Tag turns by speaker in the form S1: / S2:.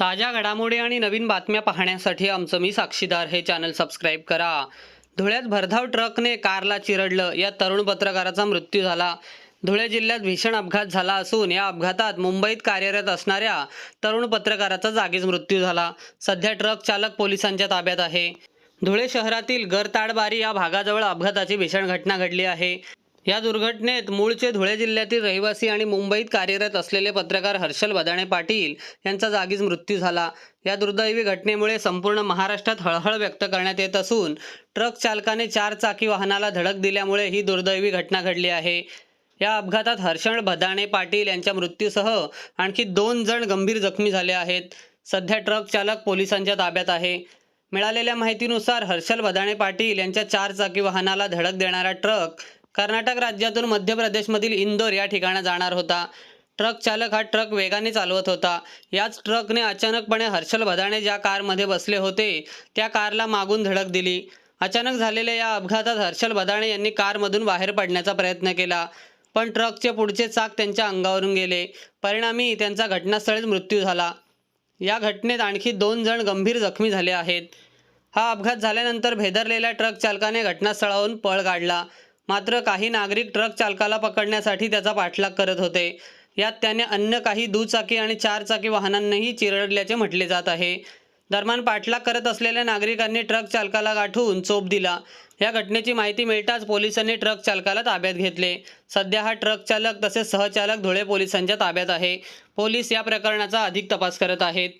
S1: ताज्या घडामोडी आणि नवीन बातम्या पाहण्यासाठी आमचं मी साक्षीदार हे चॅनल सबस्क्राईब करा. धुळ्यात भरधाव ट्रकने कारला चिरडलं. या तरुण पत्रकाराचा मृत्यू झाला. धुळे जिल्ह्यात भीषण अपघात झाला असून या अपघातात मुंबईत कार्यरत असणाऱ्या तरुण पत्रकाराचा जागीच मृत्यू झाला. सध्या ट्रक चालक पोलिसांच्या ताब्यात आहे. धुळे शहरातील गरताडबारी या भागाजवळ अपघाताची भीषण घटना घडली आहे. या दुर्घटनेत मूळचे धुळे जिल्ह्यातील रहिवासी आणि मुंबईत कार्यरत असलेले पत्रकार हर्षल बदाणे पाटील यांचा जागीच मृत्यू झाला. या दुर्दैवी घटनेमुळे संपूर्ण महाराष्ट्रात हळहळ व्यक्त करण्यात येत असून ट्रक चालकाने चार चाकी वाहनाला धडक दिल्यामुळे ही दुर्दैवी घटना घडली आहे. या अपघातात हर्षण भदाणे पाटील यांच्या मृत्यूसह आणखी दोन जण गंभीर जखमी झाले आहेत. सध्या ट्रक चालक पोलिसांच्या ताब्यात आहे. मिळालेल्या माहितीनुसार हर्षल भदाणे पाटील यांच्या चार चाकी वाहनाला धडक देणारा ट्रक कर्नाटक राज्यातून मध्य प्रदेशमधील इंदोर या ठिकाणी जाणार होता. ट्रक चालक हा ट्रक वेगाने चालवत होता. याच ट्रकने अचानकपणे हर्षल भदाणे ज्या कारमध्ये बसले होते त्या कारला मागून धडक दिली. अचानक झालेल्या या अपघातात हर्षल भदाणे यांनी कारमधून बाहेर पडण्याचा प्रयत्न केला पण ट्रकचे पुढचे चाक त्यांच्या अंगावरून गेले. परिणामी त्यांचा घटनास्थळीच मृत्यू झाला. या घटनेत आणखी दोन जण गंभीर जखमी झाले आहेत. हा अपघात झाल्यानंतर भेदरलेल्या ट्रक चालकाने घटनास्थळावरून पळ काढला. मात्र काही नागरिक ट्रक चालकाला पकडण्यासाठी त्याचा पाठलाग करत होते. यात त्याने अन्य काही दुचाकी आणि चार चाकी वाहनांनाही चिरडल्याचे म्हटले जात आहे. दरम्यान पाठलाग करत असलेल्या नागरिकांनी ट्रक चालकाला गाठून चोप दिला. या घटनेची माहिती मिळताच पोलिसांनी ट्रक चालकाला ताब्यात घेतले. सध्या हा ट्रक चालक तसेच सहचालक धुळे पोलिसांच्या ताब्यात आहे. पोलीस या प्रकरणाचा अधिक तपास करत आहेत.